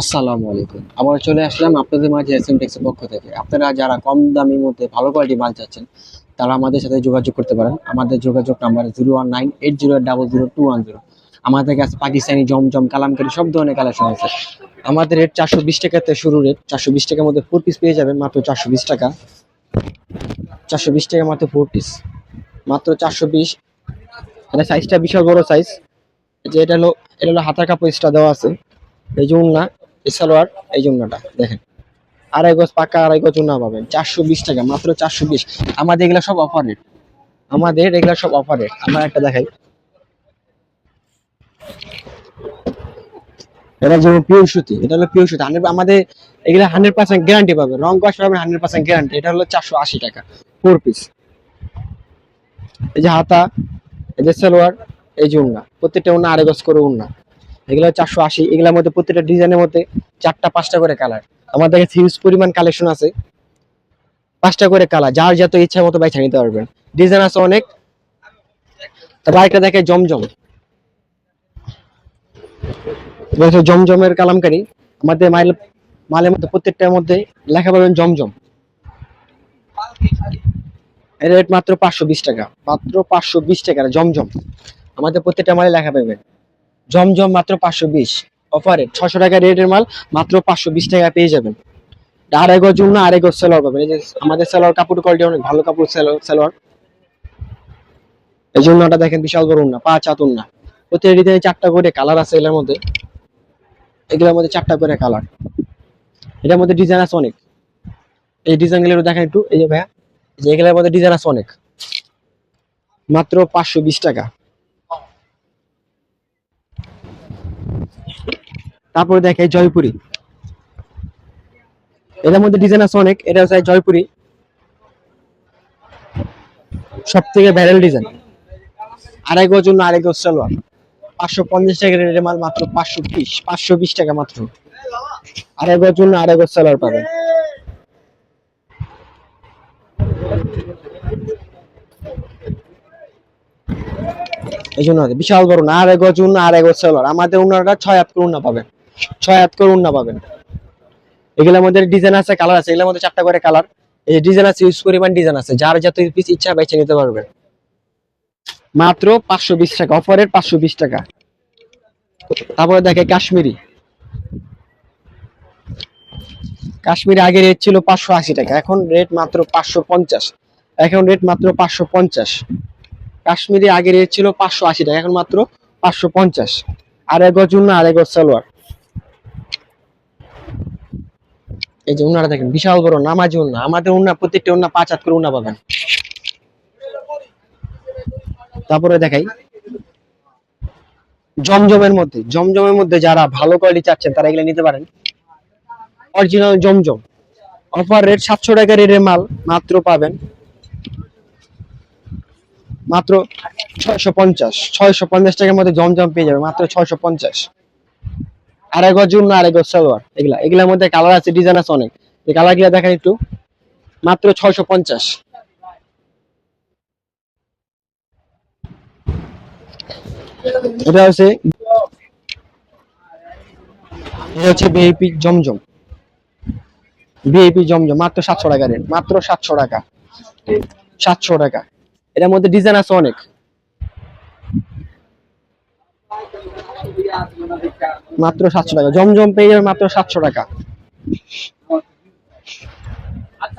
আসসালামু আলাইকুম। আবার চলে আসলাম আপনাদের মাঝে এসএম টেক্সের পক্ষ থেকে। আপনারা যারা কম দামের মধ্যে ভালো কোয়ালিটি মাল চাচ্ছেন, তারা আমাদের সাথে যোগাযোগ করতে পারেন। আমাদের যোগাযোগ number zero one nine eight zero double zero two one zero আমাদের কাছে পাকিস্তানি জমজম, কালামকারি সব ধরনের কালেকশন আছে। আমাদের রেট চারশো বিশ টাকাতে শুরু রেট চারশো বিশ টাকার মধ্যে ফোর পিস পেয়ে যাবেন, মাত্র চারশো বিশ টাকা। চারশো বিশ টাকা মাত্র ফোর পিস মাত্র চারশো বিশ। এটা সাইজটা বিশাল বড় সাইজ যে এটা হলো এটা হলো হাতার কাপড় এক্সট্রা দেওয়া আছে। এই জন্য উন্না এই সালোয়ার এই উন্নাটা দেখেন। আড়াই গজ পাকা, আড়াই গজ উন্না পাবেন। চারশো বিশ টাকা, মাত্র চারশো বিশ। আমাদের এগুলা সব অফার রেট আমাদের এগুলা সব অফার রেট আমরা একটা দেখাই। এটা যেমন পিওর সুতি, এটা হলো পিওর সুতি। হান্ড্রেড আমাদের এগুলা হান্ড্রেড পার্সেন্ট গ্যারান্টি পাবেন। রং কস পাবেন হান্ড্রেড পার্সেন্ট গ্যারান্টি এটা হলো চারশো আশি টাকা ফোর পিস এই যে হাতা, এই যে সালোয়ার, এই যে উন্না। প্রত্যেকটা উন্না আড়াই গজ করে উন্না। এগুলো চারশো আশি, এগুলোর মধ্যে প্রত্যেকটা ডিজাইনের মধ্যে চারটা পাঁচটা করে কালার আমাদের কাছে হিউজ পরিমাণ কালেকশন আছে। পাঁচটা করে কালার যার যত ইচ্ছা মতো বাইছা নিতে পারবেন। ডিজাইন আছে অনেক। আরেকটা দেখে জমজম। জমজমের কালামকারি। আমাদের মাইল, মালের মধ্যে প্রত্যেকটার মধ্যে লেখা পাবেন জমজম। এর রেট মাত্র পাঁচশো বিশ টাকা। মাত্র পাঁচশো বিশ টাকা, জমজম। আমাদের প্রত্যেকটা মালে লেখা পাবেন। জমজম মাত্র পাঁচশো বিশ। অফারে ছশো টাকা রেটের মাল মাত্র পাঁচশো বিশ টাকা পেয়ে যাবেন। আড়াই গজ জন্য আড়াই গজ সেলোয়ার পাবেন। এই যে আমাদের সেলোয়ার, কাপড় কোয়ালিটি অনেক ভালো কাপড় সেলোয়ার। এই জন্য ওটা দেখেন, বিশাল বড় উন্না পাঁচ হাত প্রত্যেক ডিজাইনে চারটা করে কালার আছে এগুলোর মধ্যে। এগুলোর মধ্যে চারটা করে কালার। এটার মধ্যে ডিজাইন আছে অনেক। এই ডিজাইনগুলো দেখেন একটু এই যে ভাইয়া যে এগুলোর মধ্যে ডিজাইন আছে অনেক। মাত্র পাঁচশো বিশ টাকা। তারপরে দেখে জয়পুরি। এটার মধ্যে ডিজাইন আছে অনেক, এটা হচ্ছে জয়পুরি। সব থেকে ভাইরাল ডিজাইন আড়াই গজ জন্য আড়াই গজ সালোয়ার। পাঁচশো পঞ্চাশ টাকা রেটের মাল মাত্র পাঁচশো বিশ পাঁচশো বিশ টাকা মাত্র। আড়াই গজ জন্য আড়াই গজ সালোয়ার পাবেন। এই জন্য বিশাল বড় না আড়াই গজ উন্না আড়াই গজ সালোয়ার আমাদের উন্নাটা ছয় হাত করে উন্না পাবেন। ছয় হাত করে উন্না পাবেন। এগুলোর মধ্যে ডিজাইন আছে, কালার আছে, এগুলোর মধ্যে চারটা করে কালার। এই ডিজাইন আছে, ইউজ পরিমাণ ডিজাইন আছে। যার যত পিস ইচ্ছা বেছে নিতে পারবেন। মাত্র পাঁচশো বিশ টাকা, অফারের পাঁচশো বিশ টাকা। তারপরে দেখে কাশ্মীরি। কাশ্মীরি আগে রেট ছিল পাঁচশো আশি টাকা, এখন রেট মাত্র পাঁচশো পঞ্চাশ। এখন রেট মাত্র পাঁচশো পঞ্চাশ। কাশ্মীরি আগে রেট ছিল পাঁচশো আশি টাকা, এখন মাত্র পাঁচশো পঞ্চাশ। আড়াই গজ উন্না আড়াই গজ সালোয়ার। এই যে উন্নাটা দেখেন, বিশাল বড়, নামাজি উন্না। আমাদের উন্না, প্রত্যেকটা উন্না পাঁচ হাত করে উন্না পাবেন। তারপরে দেখাই। জমজমের মধ্যে জমজমের মধ্যে যারা ভালো কোয়ালিটি চাচ্ছেন, তারা এগুলো নিতে পারেন। অরিজিনাল জমজম। অফার রেট সাতশো টাকা রেটের মাল, মাত্র পাবেন। মাত্র ছয়শো পঞ্চাশ ছয়শো পঞ্চাশ টাকার মধ্যে জমজম পেয়ে যাবে, মাত্র ছয়শো পঞ্চাশ। আড়াই গজ জুন আড়াই গজ সালোয়ার, এগুলা, এগুলার মধ্যে কালার আছে ডিজাইন আছে অনেক। এই কালারগুলা দেখেন একটু। মাত্র ছয়শো পঞ্চাশ। এটা হচ্ছে এটা হচ্ছে বিএপি জমজম। বিএপি জমজম, মাত্র সাতশো টাকা রেট, মাত্র সাতশো টাকা। সাতশো টাকা। এটার মধ্যে ডিজাইন আছে অনেক। মাত্র সাতশো টাকা। জমজম পেয়ে মাত্র সাতশো টাকা।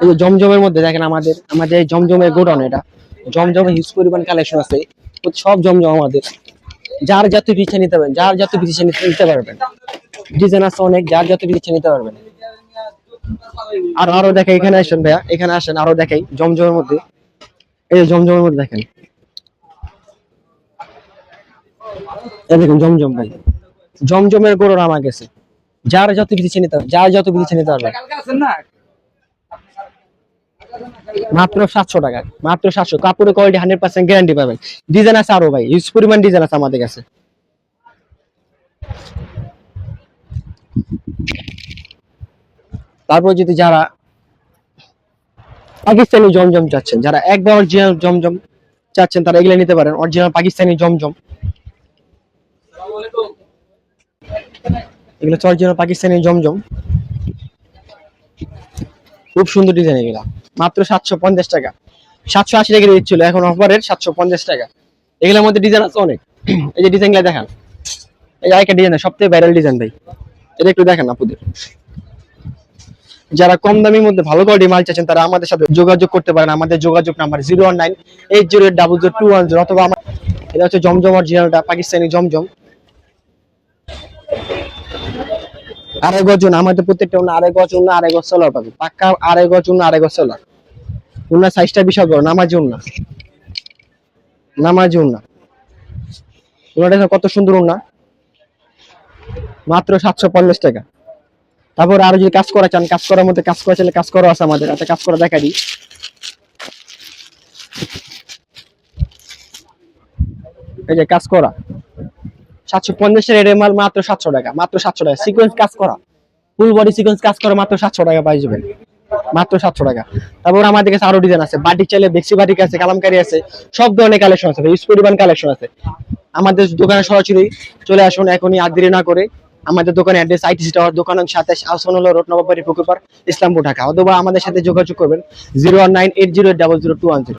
এই জমজমের মধ্যে দেখেন আমাদের আমাদের জমজমের গোডাউন এটা। জমজমে হিউজ পরিমাণ কালেকশন আছে। সব জমজম আমাদের। যার যত পিছিয়ে নিতে পারবেন, যার যত পিছিয়ে নিতে পারবেন। ডিজাইন আছে অনেক, যার যত পিছিয়ে নিতে পারবেন। আর আরও দেখাই, এখানে আসেন ভাইয়া, এখানে আসেন, আরও দেখাই জমজমের মধ্যে। এই জমজমের মধ্যে দেখেন। এই দেখুন জমজম ভাই। জমজমের গরুর আমার গেছে। যার যত পিছিয়ে নিতে পারবেন যার যত পিছিয়ে নিতে পারবেন মাত্র সাতশো টাকা, মাত্র সাতশো। কাপড়ের কোয়ালিটি হান্ড্রেড পার্সেন্ট গ্যারান্টি পাবেন। ডিজাইন আছে আরও ভাই ইউজ পরিমাণ ডিজাইন আছে আমাদের কাছে। তারপর যদি যারা পাকিস্তানি জমজম চাচ্ছেন। যারা একবার অরিজিনাল জমজম চাচ্ছেন, তারা এগুলো নিতে পারেন। অরিজিনাল পাকিস্তানি জমজম। এগুলো হচ্ছে অরিজিনাল পাকিস্তানি জমজম। খুব সুন্দর ডিজাইন এগুলো। মাত্র সাতশো পঞ্চাশ টাকা। সাতশো আশি টাকা দিচ্ছিল, এখন অফারের সাতশো পঞ্চাশ টাকা। এগুলোর মধ্যে ডিজাইন আছে অনেক। এই যে ডিজাইনগুলো দেখান। এই আরেকটা ডিজাইন সবথেকে ভাইরাল ডিজাইন ভাই। এটা একটু দেখেন আপুদের যারা কম দামের মধ্যে ভালো কোয়ালিটি মাল চাচ্ছেন, তারা আমাদের সাথে যোগাযোগ করতে পারেন। আমাদের যোগাযোগ number zero one nine eight zero eight double zero two one zero অথবা আমার এটা হচ্ছে জমজম অরিজিনালটা পাকিস্তানি জমজম। আড়াই গজ আমাদের প্রত্যেকটা অন্য আড়াই গজ অন্য আড়াই গজ সোলার পাবে পাক্কা আড়াই গজ অন্য আড়াই গজ সোলার ওনার সাইজটা বিশাল বড়, নামাজি উন্না নামাজি উন্না ওনাটা কত সুন্দর উন্না মাত্র সাতশো পঞ্চাশ টাকা। তারপর আরও যদি কাজ করা চান, কাজ করার মধ্যে কাজ করা চাইলে কাজ করা আছে আমাদের একটা কাজ করা দেখা দিই। এই যে কাজ করা, সাতশো পঞ্চাশ রেটের মাল মাত্র সাতশো টাকা, মাত্র সাতশো টাকা সিকোয়েন্স কাজ করা ফুল বডি সিকোয়েন্স কাজ করা মাত্র সাতশো টাকা পাই যাবেন, মাত্র সাতশো টাকা। তারপর আমাদের কাছে আরও ডিজাইন আছে, বাটিক চাইলে বেক্সি বাটিক আছে, কালামকারি আছে, সব ধরনের কালেকশন আছে ইউজ পরিমাণ কালেকশন আছে। আমাদের দোকানে সরাসরি চলে আসুন, এখনই আর না করে আমাদের দোকানের অ্যাড্রেস আইটিসি টাওয়ার দোকান সাতাশ হল রোড নবাবাড়ি পুকুরপাড় ইসলামপুর, ঢাকা। অথবা আমাদের সাথে যোগাযোগ করবেন। জিরো